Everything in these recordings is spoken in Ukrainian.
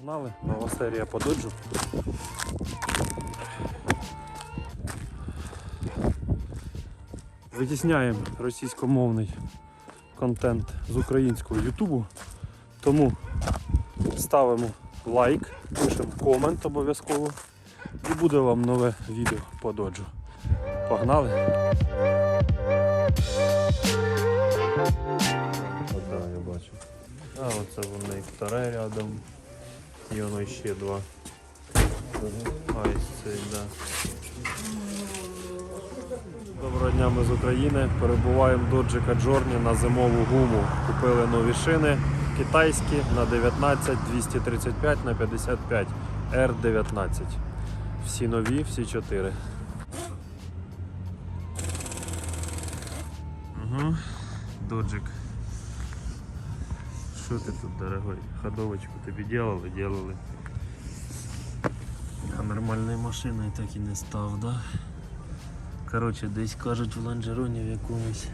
Погнали, нова серія по доджу. Витісняємо російськомовний контент з українського Ютубу. Тому ставимо лайк, пишемо комент обов'язково і буде вам нове відео по доджу. Погнали! Ота я бачу. А оце вони вторе рядом. І воно ще два. А, ось цей, да. Доброго дня, ми з України. Перебуваємо до Джека Джорні на зимову гуму. Купили нові шини китайські на 19, 235 на 55 R19. Всі нові, всі чотири. Угу. Доджик. Что ты тут, дорогой? Ходовочку тебе делали, делали. А нормальної машини так і не став, да? Коротше, десь кажуть в ланжероні в якомусь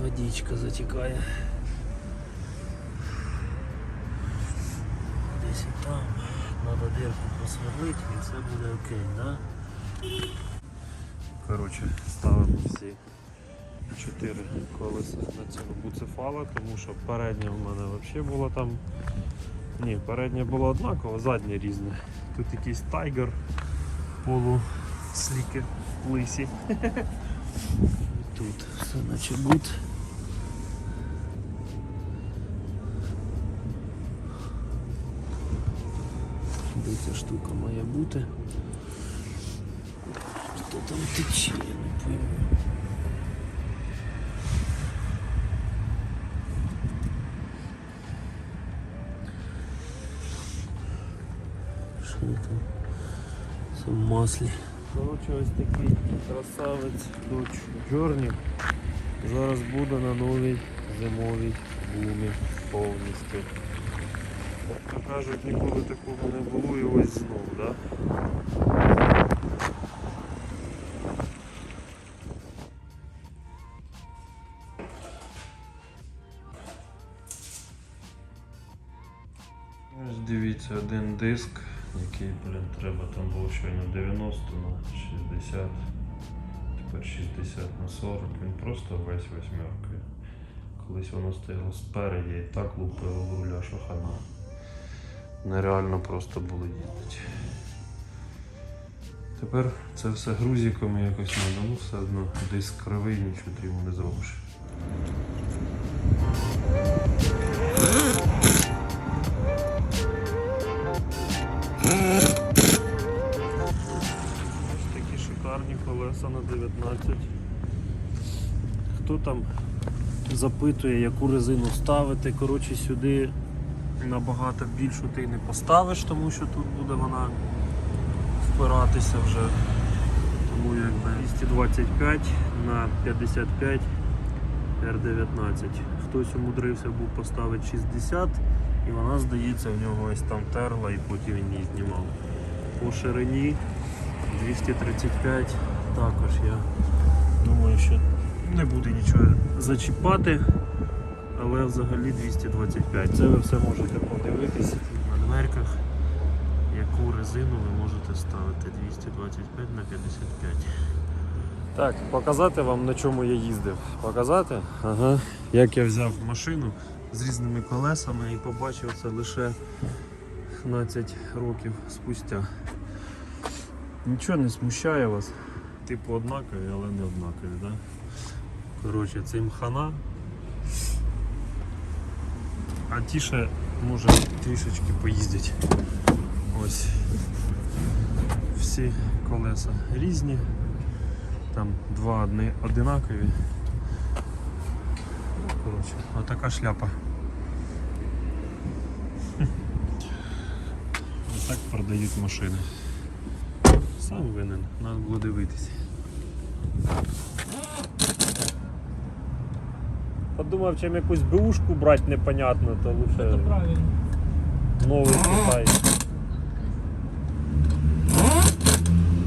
водичка затікає. Десь і там. Надо дирку просверлити і все буде окей, да? Коротше, ставимо всі чотири колеса на цього буцефала, тому що передня в мене взагалі була там. Ні, передня була однакова, задня різна. Тут якийсь тайгер полусліки лисі. Тут все наче гуд. Ця штука має бути? Хто там тече, я не пойму. Там? Це маслі. Коротше, ось такий красавець Dodge Journey. Зараз буде на новій зимовій гумі повністю. Як кажуть, ніколи такого не було і ось знов, да? Ось дивіться, один диск, який, блін, треба, там було щойно 90 на 60, тепер 60 на 40, він просто весь восьмеркою. Колись воно стояло спереді і так лупило в руля, що хана. Нереально просто було їздити. Тепер це все грузиком якось треба, ну все одно диск кривий, нічого ти йому не зробиш. Шикарні на 19. Хто там запитує, яку резину ставити, коротше сюди набагато більшу ти не поставиш, тому що тут буде вона впиратися вже. Тому якби 225 на 55 R19. Хтось умудрився був поставити 60 і вона, здається, в нього ось там терла і потім він її знімав. По ширині 235 також я думаю, що не буде нічого зачіпати, але взагалі 225. Це ви все можете подивитись на дверках, яку резину ви можете ставити 225 на 55. Так, показати вам на чому я їздив. Показати? Ага. Як я взяв машину з різними колесами і побачив це лише 15 років спустя. Нічого не смущає вас. Типу однакові, але не однакові, да? Коротше, цим хана. А ті ще може трішечки поїздять. Ось. Всі колеса різні. Там два одни одинакові. Коротше, отака шляпа. Ось так продають машини. Сам винен, треба було дивитися. Подумав, чим якусь бушку брати непонятно, то лучше правильно. новий Китай.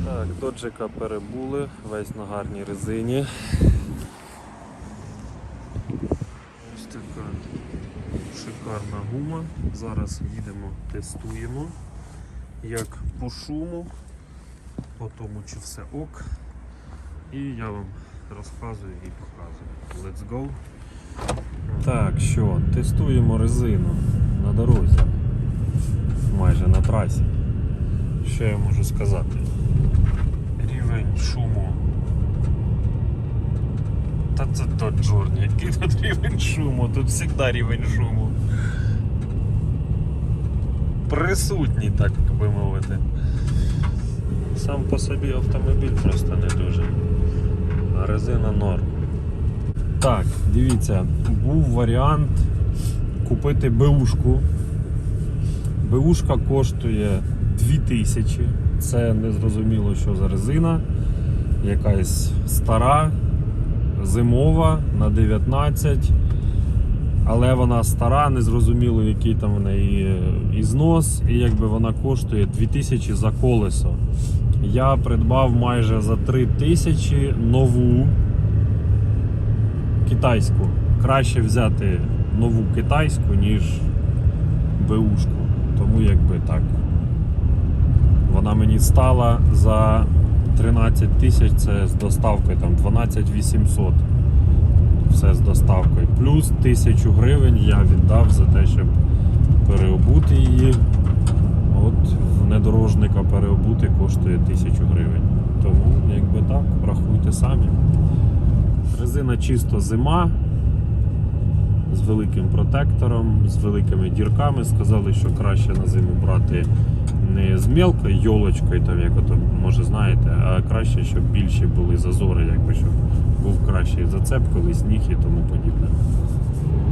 Так, доджика перебули, весь на гарній резині. Ось така. Шикарна гума. Зараз їдемо, тестуємо, як по шуму, по тому чи все ок. І я вам розказую і показую. Let's go. Так, що, тестуємо резину на дорозі. Майже на трасі. Що я можу сказати? Рівень шуму. Та це то джорні, який тут рівень шуму, тут завжди рівень шуму. Присутній, так би мовити. Сам по собі автомобіль просто не дуже. Резина норм. Так, дивіться, був варіант купити БУшку. БУшка коштує 2000. Це незрозуміло, що за резина. Якась стара, зимова на 19. Але вона стара, незрозуміло, який там в неї е, ізнос, і якби вона коштує 2000 за колесо. Я придбав майже за 3000 нову китайську. Краще взяти нову китайську, ніж БУшку. Тому якби так. Вона мені стала за 13 тисяч, це з доставкою, там 12 800. Все з доставкою. Плюс 1000 гривень я віддав за те, щоб переобути її. От внедорожника переобути коштує 1000 гривень. Тому, якби так, рахуйте самі. Резина чисто зима з великим протектором, з великими дірками. Сказали, що краще на зиму брати не з мелкою йолочкою, там, як ото, може знаєте, а краще, щоб більші були зазори, якби щоб був кращий зацеп, коли сніг і тому подібне.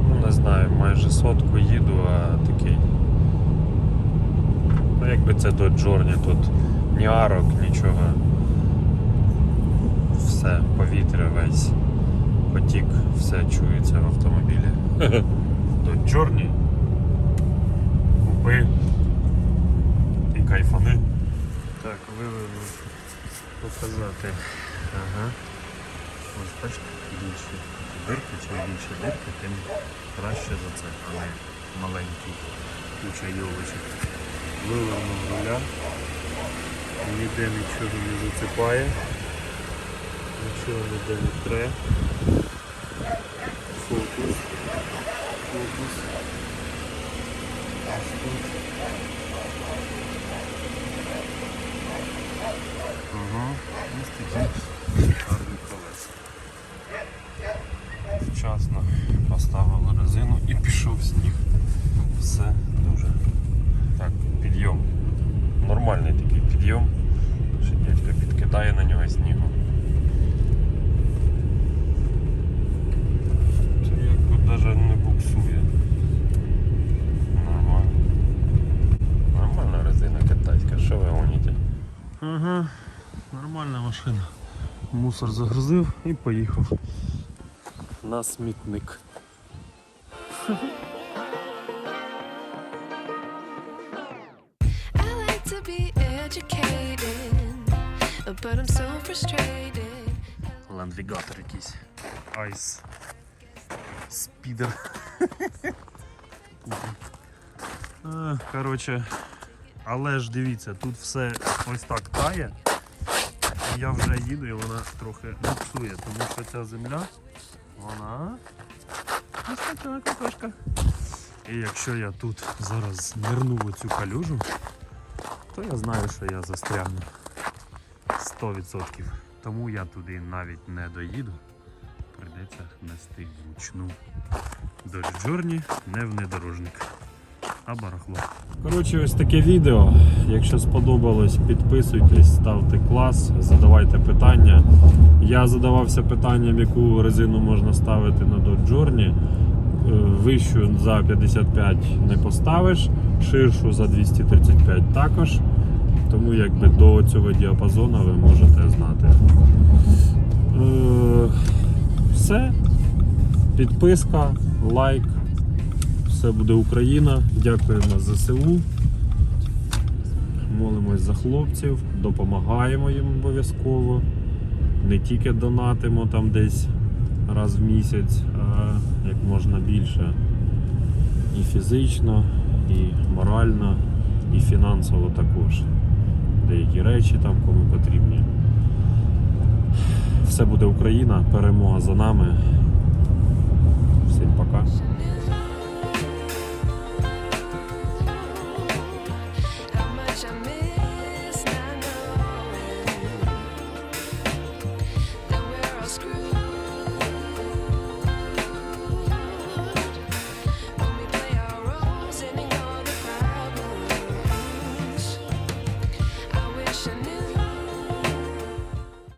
Ну, не знаю, майже сотку їду, а такий. Ну, якби це до Джорні, тут ні арок, нічого. Все, повітря весь потік, все чується в автомобілі. До Джорні. Купи і кайфани. Так, вивели показати. Ага. Ось бачите, більші дирки, чим більше дирки, тим краще за це, а не маленький куча йолочок. Виливно руля. Ніде нічого не зацепає. Нічого ніде не тре. Фокус. Фокус. Ось тут. Ага. Ось такі шикарні колеса. Вчасно поставили резину і пішов сніг. Все дуже. Так, підйом. Нормальний такий підйом. Ще дядько підкидає на нього снігу. Це якби навіть не буксує. Нормально. Нормальна резина китайська, що ви гоніте? Ага, нормальна машина. Мусор загрузив і поїхав на смітник. Ландвігатор якийсь. Айс. Спідер. Е, Коротше, але ж дивіться, тут все ось так тає. Я вже їду і вона трохи буксує, тому що ця земля, вона ось така какашка. І якщо я тут зараз нирну в цю калюжу, то я знаю, що я застрягну 100%. Тому я туди навіть не доїду. Прийдеться нести вручну до Джорні, не внедорожник, а барахло. Коротше, ось таке відео. Якщо сподобалось, підписуйтесь, ставте клас, задавайте питання. Я задавався питанням, яку резину можна ставити на Dodge Journey. Е, Вищу за 55 не поставиш, ширшу за 235 також. Тому якби до цього діапазону ви можете знати. Е, Все. Підписка, лайк. Все буде Україна. Дякуємо ЗСУ. Молимось за хлопців, допомагаємо їм обов'язково. Не тільки донатимо там десь раз в місяць, а як можна більше. і фізично, і морально, і фінансово також. Деякі речі там кому потрібні. Все буде Україна, перемога за нами. Всім пока.